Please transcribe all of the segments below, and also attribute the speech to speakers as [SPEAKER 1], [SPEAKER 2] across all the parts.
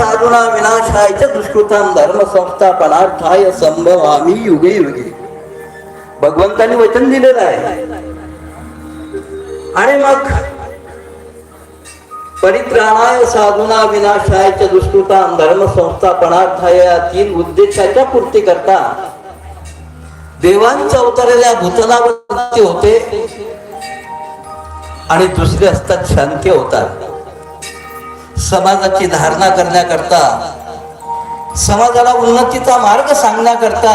[SPEAKER 1] साधुना विनाशायच्या दुष्कृतां धर्म संस्थापनार्थाय संभव आम्ही युगे युगे. भगवंतांनी वचन दिलेलं आहे. आणि मग परित्राणाय साधुना विनाशायच्या दुष्कृताम धर्म संस्थापनार्थाय या तीन उद्देशाच्या पूर्ती करता देवांच्या अवतारलेल्या भूतनावरती होते आणि दुसरे असतात शांती अवतार. समाजाची धारणा करण्याकरता समाजाला उन्नतीचा मार्ग सांगण्याकरता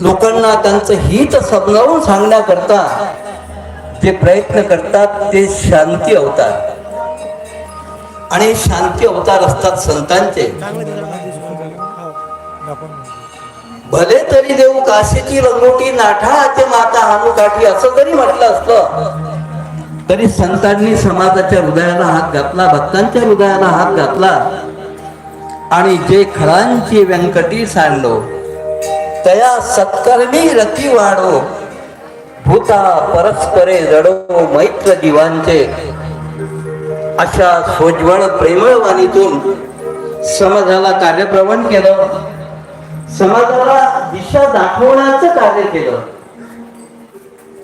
[SPEAKER 1] लोकांना त्यांचं हित समजावून सांगण्याकरता जे प्रयत्न करतात ते शांती अवतार. आणि शांती अवतार असतात संतांचे. भले तरी देऊ काशीची रंगोटी नाठाचे माता हानुकाठी असं जरी म्हटलं असतं तरी संतांनी समाजाच्या हृदयाला हात घातला भक्तांच्या हृदयाला हात घातला. आणि जे खरांची व्यंकटी सांडलो तया सत्कर्मी रती वाढो भूता परस्परे जडो मैत्र जीवांचे. अशा सोज्वळ प्रेमळ वाणीतून समाजाला कार्यप्रवण केलं. समाजाला दिशा दाखवण्याचं कार्य केलं.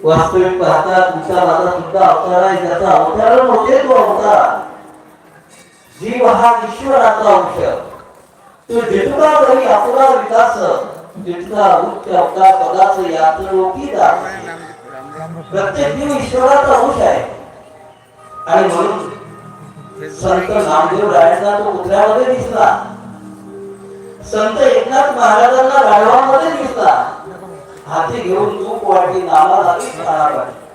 [SPEAKER 1] वास्तविक पाहता तुमचा माझा सुद्धा अवतार आहे त्याचा अवतार म्हणजे तो अवतार. जीव हा ईश्वराचा अंश. तो जितका जरी आपला विकास तितका उच्च अवतार पदाच यात लोकी प्रत्येक जीव ईश्वराचा अंश आहे. आणि म्हणून संत नामदेव रायांना तो कुत्र्यामध्ये दिसला. संत एकनाथ महाराजांना गाढवामध्ये दिसला. हाती घेऊन तूप वाटी नावा लागली खाणावाटी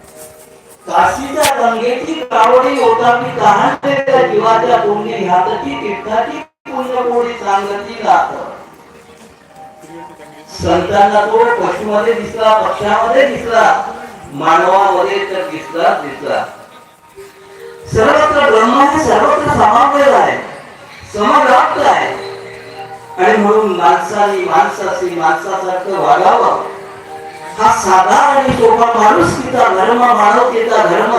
[SPEAKER 1] काशीच्या गंगेची कावडी ओटापी तहानलेल्या जीवाच्या पुण्य ह्यातची तीर्थाची पुण्यपोळी सांगती नाथ संतांना तो पशुमध्ये दिसला पक्षामध्ये दिसला मानवामध्ये तर दिसला दिसला. सर्वत्र ब्रह्म हे सर्वत्र समावेश आहे समव्याप्त आहे. आणि म्हणून माणसाने माणसाशी माणसासारखं वागावं. हा साधा आणि सोपा माणूस तिचा धर्म मानवतेचा धर्म.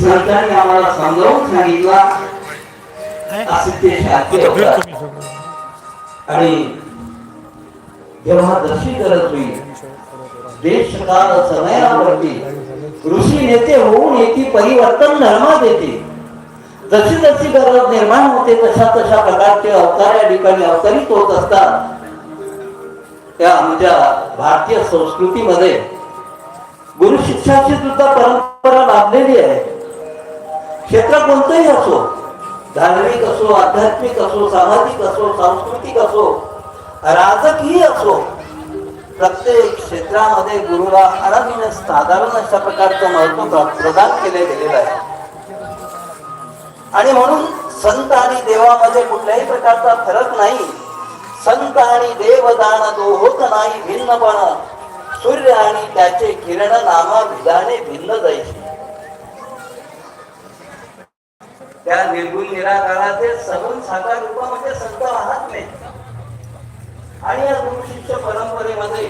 [SPEAKER 1] संतांनी आम्हाला समजावून सांगितला. असे ते शास्त्रीय होतात. आणि जेव्हा जशी गरज होईल देश काळ समयावरती ऋषी नेते होऊन येते परिवर्तन धर्मात येते. जशी जशी गरज निर्माण होते तशा तशा प्रकारचे अवतार या ठिकाणी अवतरित होत असतात. त्या आमच्या भारतीय संस्कृतीमध्ये गुरु शिक्षणाची सुद्धा परंपरा लाभलेली आहे. क्षेत्र कोणतंही असो धार्मिक असो आध्यात्मिक असो सामाजिक असो सांस्कृतिक असो राजकीय असो प्रत्येक क्षेत्रामध्ये गुरुला आराधीने साधारण अशा प्रकारचं महत्त्व प्रदान केले गेलेलं आहे. आणि म्हणून संत आणि देवामध्ये कुठल्याही प्रकारचा फरक नाही. संत आणि देवदान तो होत नाही भिन्नपण. सूर्य आणि त्याचे किरण नामा विधाने भिन्न जायचे. त्या निर्गुण निराकाराचे सगुण साकार रूपामध्ये संत महात्मे आणि या गुरु शिष्य परंपरेमध्ये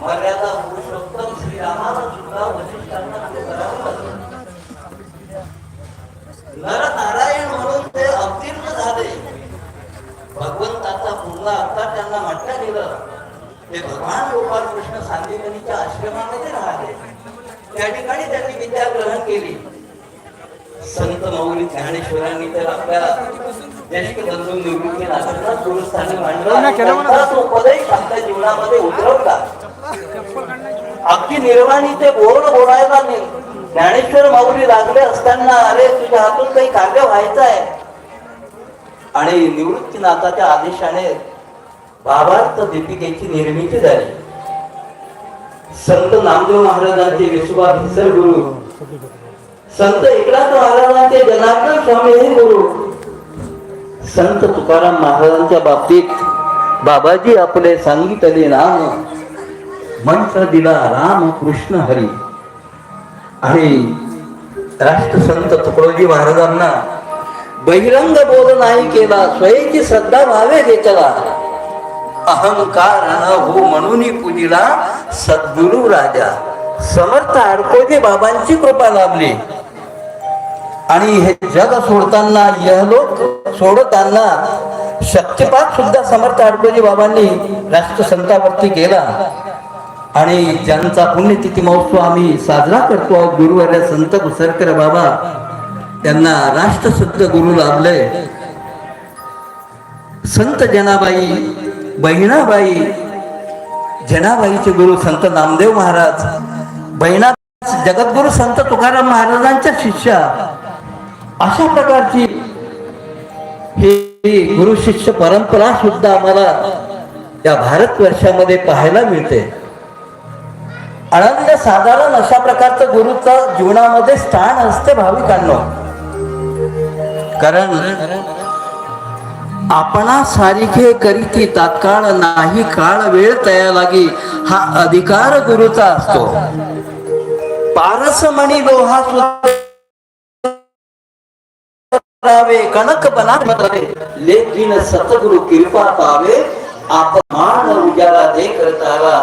[SPEAKER 1] मर्यादा पुरुषोत्तम श्री रामाला सुद्धा वशिष्ठांना ते करावं लागलं. नर नारायण म्हणून ते अवतीर्ण झाले पूर्ण अवतार त्यांना म्हटलं गेलं. ते भगवान गोपाल कृष्ण सांदीवनीच्या आश्रमामध्ये राहिले. त्या ठिकाणी त्यांनी विद्या ग्रहण केली. संत मौली ज्ञानेश्वरांनी तर आपल्या ज्येष्ठ बंधू निवृत्ती नाथांना गुरुस्थानी मांडलं आणि त्यांचा तो उपदेश आपल्या जीवनामध्ये उतरवला. अगदी निर्वाणी ते बोल बोलायला ज्ञानेश्वर माऊली लागले असताना अरे तुझ्या हातून काही कार्य व्हायचं आहे आणि निवृत्तीनाथाच्या आदेशाने भावार्थ दीपिकेची निर्मिती झाली. संत नामदेव महाराजांचे विसुबा भिसर गुरु संत एकनाथ महाराजांचे जनार्दन स्वामी हे गुरु. संत तुकाराम महाराजांच्या बाबतीत बाबाजी आपले सांगितले नाम. मंत्र दिला राम कृष्ण हरी. आणि राष्ट्रसंत तुकडोजी महाराजांना बहिरंग बोध नाही केला स्वयंची श्रद्धा व्हावे घेतला अहंकार न हो म्हणून पूजिला सद्गुरु राजा. समर्थ अडकोजी बाबांची कृपा लाभली. आणि हे जग सोडताना यहलोक सोडताना शक्तिपात सुद्धा समर्थ अडकोजी बाबांनी राष्ट्रसंतावरती केला. आणि ज्यांचा पुण्यतिथी महोत्सव आम्ही साजरा करतो आहोत गुरुवर्य संत घुसरकर बाबा त्यांना राष्ट्रसंत गुरु लाभले. संत जनाबाई बहिणाबाई जनाबाईचे गुरु संत नामदेव महाराज बहिणा जगद्गुरु संत तुकाराम महाराजांच्या शिष्या अशा प्रकारची ही गुरु शिष्य परंपरा सुद्धा आम्हाला या भारतवर्षामध्ये पाहायला मिळते. आनंद साधारण अशा प्रकारचं गुरुचा जीवनामध्ये स्थान असते भाविकांनो. कारण आपणा सारिखे करीती तात्काळ नाही काळ वेळ तया लागी हा अधिकार गुरुचा असतो. पारसमणी लोहा सुधारावे कणक लेखीन सतगुरु कृपा पावे आपण मान उजाला दे करतावा.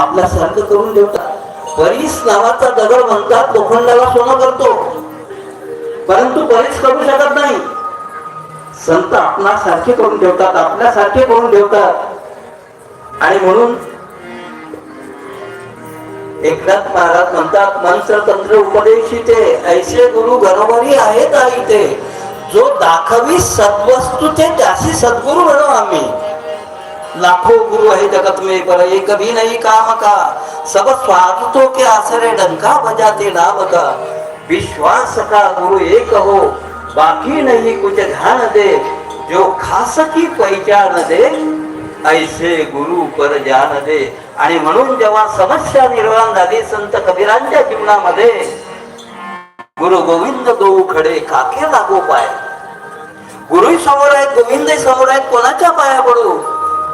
[SPEAKER 1] आपला सारखं करून देवतात परीस नावाचा दगड म्हणतात लोखंडाला सोनं करतो. परंतु परीस करू शकत नाही. संत आपणासारखे करून ठेवतात आपल्यासारखे करून ठेवतात. आणि म्हणून एकनाथ महाराज म्हणतात मंत्र तंत्र उपदेशिते ऐसे गुरु घरोघरी आहेत इथे जो दाखवी सद्वस्तू ते त्याशी सद्गुरु म्हणू आम्ही. लाखो गुरु आहे जगत में पर एक भी नहीं काम का? सब स्वार्थों के आसरे डंका बजाते नाम का? विश्वास का गुरु एक हो? बाकी नहीं कुछ ध्यान दे जो खास की पहचान दे ऐसे गुरु पर जान दे. आणि म्हणून जेव्हा समस्या निर्माण झाली संत कबीरांच्या जीवनामध्ये गुरु गोविंद गो खडे काके लागो पाय. गुरु समोर आहेत गोविंद समोर आहेत कोणाच्या पाया पडू?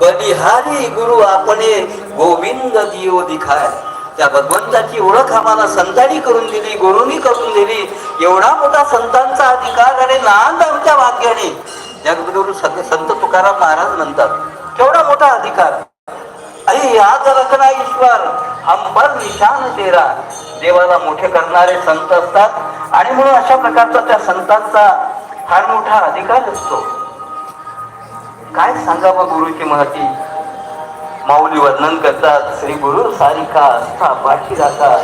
[SPEAKER 1] बलिहारी गुरु आपणे गोविंद दियो दिखाय. त्या भगवंताची ओळख आम्हाला संतांनी करून दिली गुरुनी करून दिली. एवढा मोठा संतांचा अधिकार आणि नांद आमच्या भाग्याने. जगद्गुरु संत तुकाराम महाराज म्हणतात केवढा मोठा अधिकार. अरे याद रचना ईश्वर अंबर निशान तेरा. देवाला मोठे करणारे संत असतात आणि म्हणून अशा प्रकारचा त्या संतांचा फार मोठा अधिकार असतो. काय सांगावं गुरुची महती? माऊली वर्णन करतात. श्री गुरु सारिका आस्था पाठी राहतात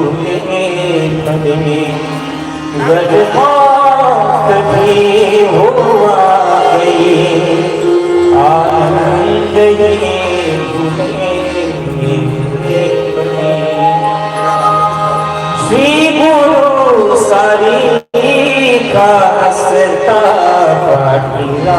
[SPEAKER 2] ही खुले कदमे गले मौत भी हो आ गई। आनंद ही खुले कदमे श्री गुरु सारी का सता पाटिला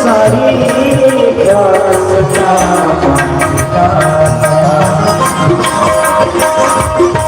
[SPEAKER 2] Thank you.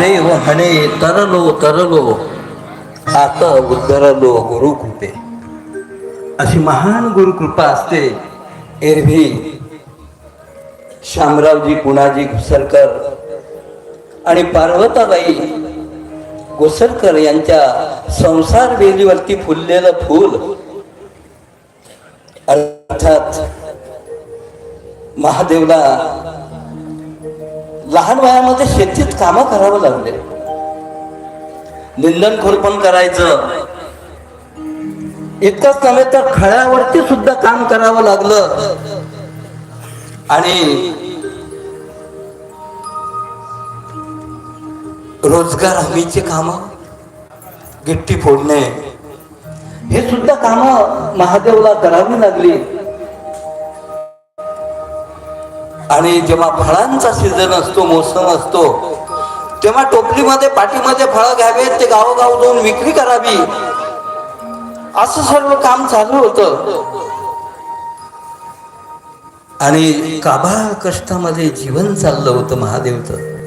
[SPEAKER 2] देव हणे तरलो तरलो. आता
[SPEAKER 1] उद्धरलो गुरुकृपे. अशी महान गुरुकृपा असते. एरवी शामरावजी कुणाजी घुसरकर आणि पार्वताबाई गोसरकर यांच्या संसार वेलीवरती फुललेलं फूल. अर्थात महादेवला लहान वयामध्ये शेतीत कामं करावं लागले. निंदन पण करायचं. इतकंच नव्हे तर खळ्यावरती सुद्धा काम करावं लागलं. आणि रोजगार हमीचे काम गिट्टी फोडणे. हे सुद्धा काम महादेवला करावी लागली. आणि जेव्हा फळांचा सीझन असतो मोसम असतो तेव्हा टोपलीमध्ये पाठीमध्ये फळं घ्यावेत ते गावोगाव जाऊन विक्री करावी. असं सर्व काम चालू होतं. आणि काबा कष्टामध्ये जीवन चाललं होतं महादेवचं.